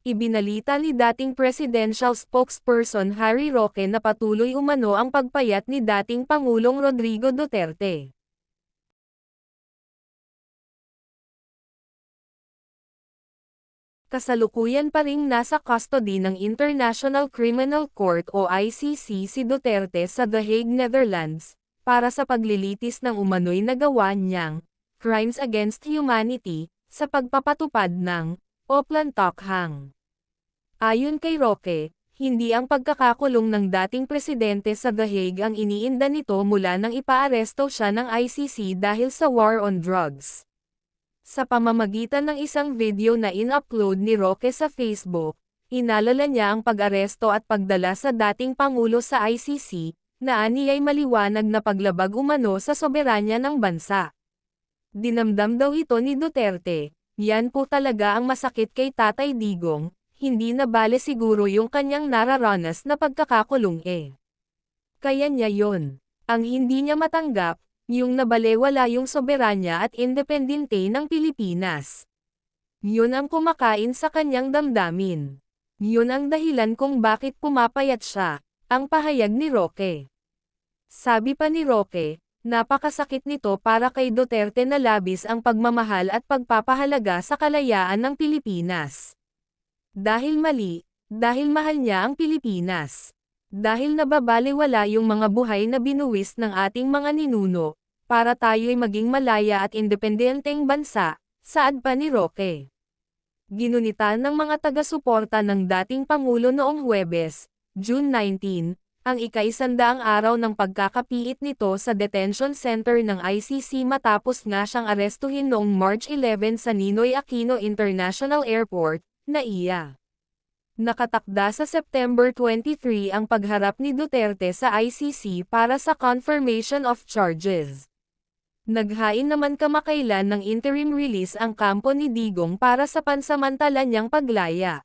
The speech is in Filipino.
ibinalita ni dating presidential spokesperson Harry Roque na patuloy umano ang pagpayat ni dating Pangulong Rodrigo Duterte. Kasalukuyan pa ring nasa custody ng International Criminal Court o ICC si Duterte sa The Hague, Netherlands, para sa paglilitis ng umano'y nagawa niyang crimes against humanity sa pagpapatupad ng Oplan Tokhang. Ayon kay Roque, hindi ang pagkakakulong ng dating presidente sa Hague ang iniinda nito mula nang ipaaresto siya ng ICC dahil sa war on drugs. Sa pamamagitan ng isang video na in-upload ni Roque sa Facebook, inalala niya ang pag-aresto at pagdala sa dating Pangulo sa ICC, na aniyay maliwanag na paglabag umano sa soberanya ng bansa. Dinamdam daw ito ni Duterte, yan po talaga ang masakit kay Tatay Digong, hindi na bale siguro yung kanyang nararanas na pagkakakulong eh. Kaya niya yon. Ang hindi niya matanggap, yung nabalewala yung soberanya at independente ng Pilipinas. Yun ang kumakain sa kanyang damdamin. Yun ang dahilan kung bakit pumapayat siya, ang pahayag ni Roque. Sabi pa ni Roque, napakasakit nito para kay Duterte na labis ang pagmamahal at pagpapahalaga sa kalayaan ng Pilipinas. Dahil mali, dahil mahal niya ang Pilipinas. Dahil nababaliwala yung mga buhay na binuwis ng ating mga ninuno, para tayo'y maging malaya at independenteng bansa, saad pa ni Roque. Ginunita ng mga taga-suporta ng dating Pangulo noong Huwebes, June 19, ang ikaisandaang araw ng pagkakapiit nito sa detention center ng ICC matapos nga siyang arestuhin noong March 11 sa Ninoy Aquino International Airport, NAIA. Nakatakda sa September 23 ang pagharap ni Duterte sa ICC para sa confirmation of charges. Naghain naman kamakailan ng interim release ang kampo ni Digong para sa pansamantala niyang paglaya.